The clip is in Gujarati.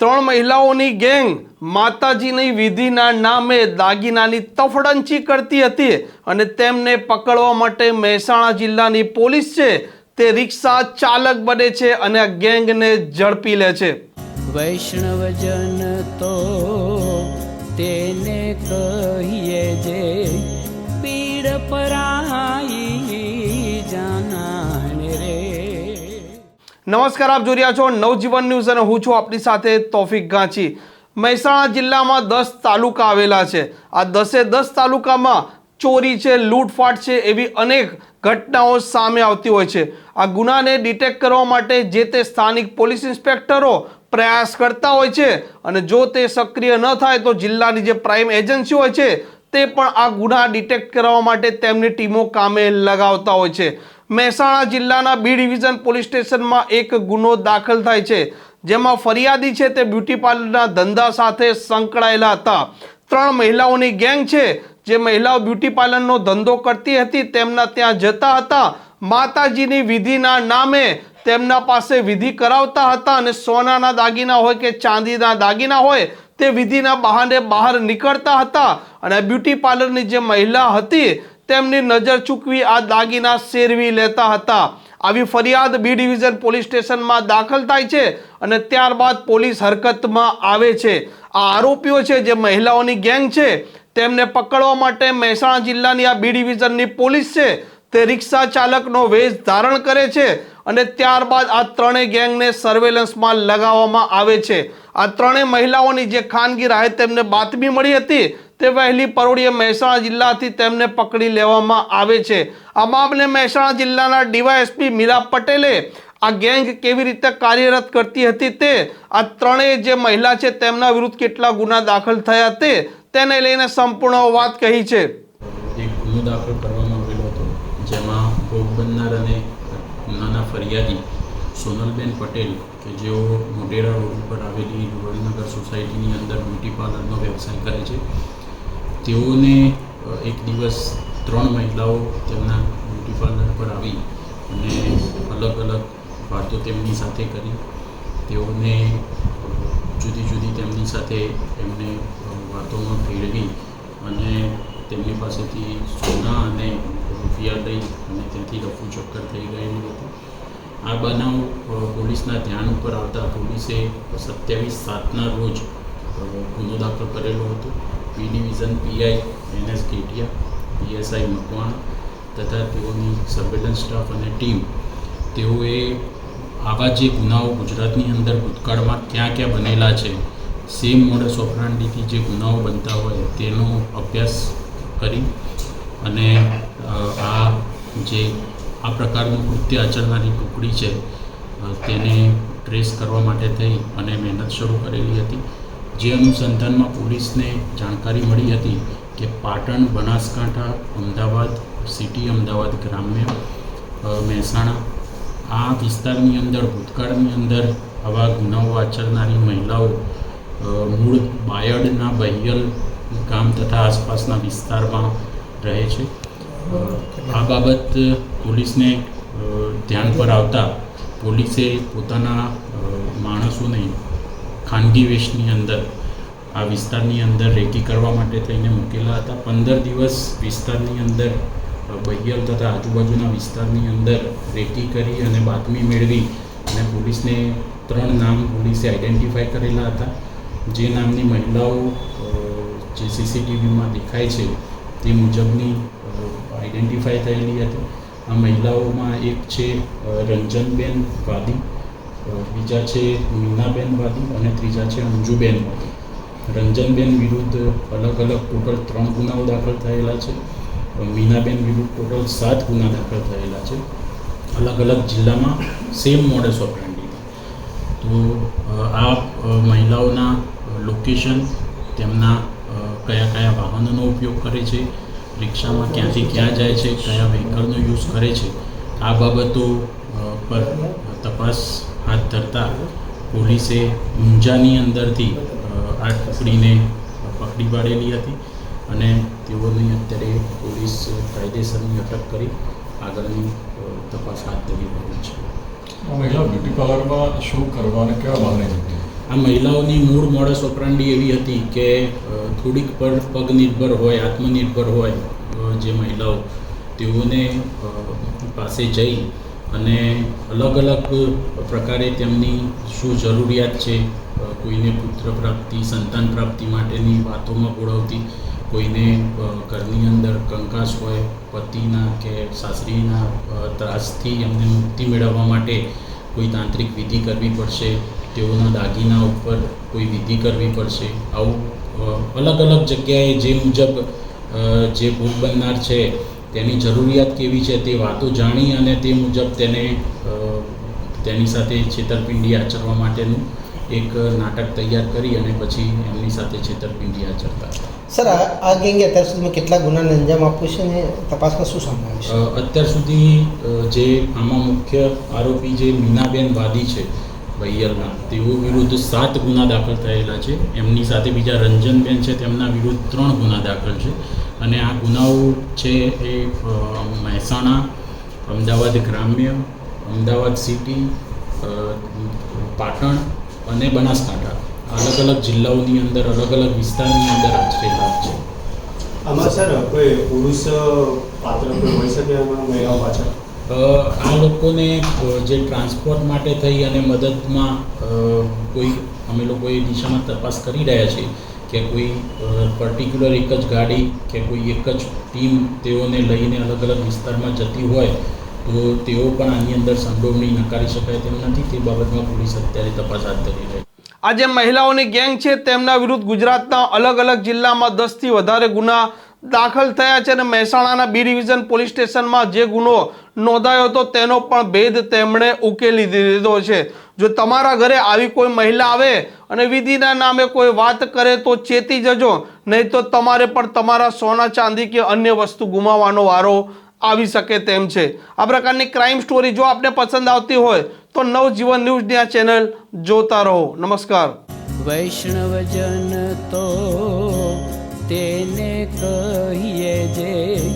ત્રણ મહિલાઓની ગેંગ માતાજીની વિધિના નામે દાગીનાની તફડંચી કરતી હતી અને તેમને પકડવા માટે મહેસાણા જિલ્લાની પોલીસ છે તે રિક્ષા ચાલક બને છે અને આ ગેંગને ઝડપી લે છે. વૈષ્ણવજન તો તેને કહીએ જે પીડ પરાઈ નમસ્કાર, આપ જોઈ રહ્યા છો નવજીવન ન્યૂઝ અને હું છું આપની સાથે તોફિક ગાંચી. મહેસાણા જિલ્લામાં દસ તાલુકા આવેલા છે. આ દસે દસ તાલુકામાં ચોરી છે, લૂંટફાટ છે એવી અનેક ઘટનાઓ સામે આવતી હોય છે. આ ગુનાને ડિટેક્ટ કરવા માટે જે તે સ્થાનિક પોલીસ ઇન્સ્પેક્ટરો પ્રયાસ કરતા હોય છે અને જો તે સક્રિય ન થાય તો જિલ્લાની જે પ્રાઇમ એજન્સી હોય છે તે પણ આ ગુના ડિટેક્ટ કરવા માટે તેમની ટીમો કામે લગાવતા હોય છે. મહેસાણા જિલ્લાના બી ડિવિઝન પોલીસ સ્ટેશનમાં એક ગુનો દાખલ થાય છે. જેમાં ફરિયાદી છે તે બ્યુટી પાર્લરના ધંધા સાથે સંકળાયેલા હતા. ત્રણ મહિલાઓની ગેંગ છે. જે મહિલાઓ બ્યુટી પાર્લરનો ધંધો કરતી હતી, તેમના ત્યાં જતા હતા. માતાજીની વિધિના નામે તેમના પાસે વિધિ કરાવતા હતા અને સોનાના દાગીના હોય કે ચાંદીના દાગીના હોય, તે વિધિના બહાને બહાર નીકળતા હતા. અને બ્યુટી પાર્લરની જે મહિલા હતી તેમની નજર ચૂકવી આ દાગીના શેરવી લેતા હતા. આવી ફરિયાદ બી ડિવિઝન પોલીસ સ્ટેશનમાં દાખલ થાય છે અને ત્યારબાદ પોલીસ હરકતમાં આવે છે. આ આરોપીઓ છે જે મહિલાઓની ગેંગ છે, તેમને પકડવા માટે મહેસાણા જિલ્લાની આ બી ડિવિઝનની પોલીસ છે, તે રિક્ષા ચાલકનો વેશ ધારણ કરે છે અને ત્યારબાદ આ ત્રણેય ગેંગને સર્વેલન્સમાં લગાવવામાં આવે છે. આ ત્રણેય મહિલાઓની જે ખાનગી રાહે તેમને બાતમી મળી હતી તે વહેલી પરોળીએ મહેસાણા જિલ્લાથી તેમને પકડી લેવામાં આવે છે. આ મામલે મહેસાણા જિલ્લાના ડીવાયએસપી મીરા પટેલે આ ગેંગ કેવી રીતે કાર્યરત કરતી હતી તે, આ ત્રણેય જે મહિલા છે તેમના વિરુદ્ધ કેટલા ગુના દાખલ થયા તે, તેને લઈને સંપૂર્ણ વાત કહી છે. એક ગુનો દાખલ કરવામાં આવેલો હતો, જેમાં ભોગ બનનાર અને નાના ફરિયાદી સોનલબેન પટેલ કે જેઓ મોટેરા રોડ ઉપર આવેલી વડનગર સોસાયટીની અંદર બ્યુટી પાર્લરનો વ્યવસાય કરે છે તેઓને એક દિવસ ત્રણ મહિલાઓ તેમના બ્યુટી પાર્લર પર આવી અને અલગ અલગ વાતો તેમની સાથે કરી. તેઓને જુદી જુદી તેમની સાથે એમને વાતોમાં ભેળવી અને તેમની પાસેથી સોના અને રૂપિયા લઈ અને ત્યાંથી રફુ ચક્કર થઈ ગયેલું હતું. આ બનાવ પોલીસના ધ્યાન ઉપર આવતા પોલીસે સત્યાવીસ સાતના રોજ ગુનો દાખલ કરેલો હતો. B division PI NS Katiya PSI Makwana તથા તેઓની સર્વેલન્સ સ્ટાફ અને ટીમ તેઓએ આવા જે ગુનાઓ ગુજરાતની અંદર ભૂતકાળમાં ક્યાં ક્યાં બનેલા છે સેમ મોડસ ઓપરાન્ડીથી જે ગુનાઓ બનતા હોય તેનો અભ્યાસ કરી અને આ જે, આ પ્રકારનું કૃત્ય આચરનારી ટુકડી છે તેને ટ્રેસ કરવા માટે થઈ અને મહેનત શરૂ કરેલી હતી. જે અનુસંધાનમાં પોલીસને જાણકારી મળી હતી કે પાટણ, બનાસકાંઠા, અમદાવાદ, સિટી અમદાવાદ ગ્રામ્ય મહેસાણા, આ વિસ્તારની અંદર, ભૂતકાળની અંદર આવા ગુનાઓ આચરનારી મહિલાઓ મૂળ બાયડના બહિયલ ગામ તથા આસપાસના વિસ્તારમાં રહે છે. આ બાબત પોલીસને ધ્યાન પર આવતા પોલીસે પોતાના માણસોને ખાનગી વેશની અંદર, આ વિસ્તારની અંદર રેકી કરવા માટે થઈને મૂકેલા હતા. પંદર દિવસ વિસ્તારની અંદર બહિયલ તથા આજુબાજુના વિસ્તારની અંદર રેકી કરી અને બાતમી મેળવી અને પોલીસને ત્રણ નામ પોલીસે આઈડેન્ટિફાય કરેલા હતા. જે નામની મહિલાઓ જે સીસીટીવીમાં દેખાય છે, તે મુજબની આઈડેન્ટિફાય થયેલી હતી. આ મહિલાઓમાં એક છે રંજનબેન વાદી. બીજા છે મીનાબેન વાદી અને ત્રીજા છે અંજુબેન વાદી. રંજનબેન વિરુદ્ધ અલગ અલગ ટોટલ ત્રણ ગુનાઓ દાખલ થયેલા છે. મીનાબેન વિરુદ્ધ ટોટલ સાત ગુના દાખલ થયેલા છે. અલગ અલગ જિલ્લામાં સેમ મોડસ ઓપરેન્ડી તો આ મહિલાઓના લોકેશન તેમના કયા કયા વાહનોનો ઉપયોગ કરે છે, રિક્ષામાં ક્યાંથી ક્યાં જાય છે, કયા વ્હીકલનો યુઝ કરે છે, આ બાબતો પર તપાસ હાથ ધરતા પોલીસે ઊંઝાની અંદરથી આ ટુકડીને પકડી પાડેલી હતી અને તેઓની અત્યારે પોલીસ કાયદેસરની અટક કરી આગળની તપાસ હાથ ધરી રહી છે. આ મહિલા બ્યુટી પાર્લરમાં શું કરવાને કેવા બહાને આ મહિલાઓની મૂળ મોડસ ઓપરાંડી એવી હતી કે થોડીક પર પગ નિર્ભર હોય આત્મનિર્ભર હોય જે મહિલાઓ તેઓને પાસે જઈ અને અલગ અલગ પ્રકારે તેમની શું જરૂરિયાત છે કોઈને પુત્ર પ્રાપ્તિ, સંતાન પ્રાપ્તિ માટેની વાતોમાં બોલાવતી, કોઈને ઘરની અંદર કંકાસ હોય, પતિના કે સાસરીના ત્રાસથી એમને મુક્તિ મેળવવા માટે કોઈ તાંત્રિક વિધિ કરવી પડશે, તેઓના દાગીના ઉપર કોઈ વિધિ કરવી પડશે, આવું અલગ અલગ જગ્યાએ જે મુજબ જે ભોગ બનનાર છે તેની જરૂરિયાત કેવી છે તે વાતો જાણી અને તે મુજબ તેને તેની સાથે છેતરપિંડી આચરવા માટેનું એક નાટક તૈયાર કરી અને પછી એમની સાથે છેતરપિંડી આચરતા. હતા સર આ ગેંગે અત્યાર સુધીમાં કેટલા ગુનાને અંજામ આપ્યું છે અને તપાસમાં શું સામે આવ્યું અત્યાર સુધી જે આમાં મુખ્ય આરોપી જે મીનાબેન વાદી છે વૈયરના તેઓ વિરુદ્ધ સાત ગુના દાખલ થયેલા છે. એમની સાથે બીજા રંજનબેન છે તેમના વિરુદ્ધ ત્રણ ગુના દાખલ છે. અને આ ગુનાઓ છે એ મહેસાણા અમદાવાદ ગ્રામ્ય અમદાવાદ સિટી પાટણ અને બનાસકાંઠા. અલગ અલગ જિલ્લાઓની અંદર અલગ અલગ વિસ્તારની અંદર આચરેલા છે. આમાં સર કોઈ પુરુષ પાત્ર કોઈ હોઈ શકે મહિલાઓ પાછળ? આ લોકોને જે ટ્રાન્સપોર્ટ માટે થઈ અને મદદમાં કોઈ અમે લોકો એ દિશામાં તપાસ કરી રહ્યા છીએ. કે કોઈ પર્ટિક્યુલર એક જ ગાડી કે કોઈ એક જ ટીમ તેઓને લઈને અલગ અલગ વિસ્તારમાં જતી હોય, તો તેઓ પણ આની અંદર સંડોવણી નકારી શકાય તેમ નથી. તે બાબતમાં પોલીસ અત્યારે તપાસ હાથ ધરી રહી આ જે મહિલાઓની ગેંગ છે, તેમના વિરુદ્ધ ગુજરાતના અલગ અલગ જિલ્લામાં દસથી વધારે ગુના દાખલ થયા છે અને મહેસાણાના બી ડિવિઝન પોલીસ સ્ટેશનમાં જે ગુનો નોંધાયો હતો તેનો પણ ભેદ તેમણે ઉકેલી દીધો છે. જો તમારા ઘરે આવી કોઈ મહિલા આવે અને વિધિના નામે કોઈ વાત કરે તો ચેતી જજો, નહીં તો તમારે પણ તમારા સોના ચાંદી કે અન્ય વસ્તુ ગુમાવવાનો વારો આવી શકે તેમ છે. આ પ્રકારની ક્રાઇમ સ્ટોરી જો આપને પસંદ આવતી હોય તો નવજીવન ન્યૂઝની આ ચેનલ જોતા રહો. નમસ્કાર. વૈષ્ણવજન તો તેને કહીએ જે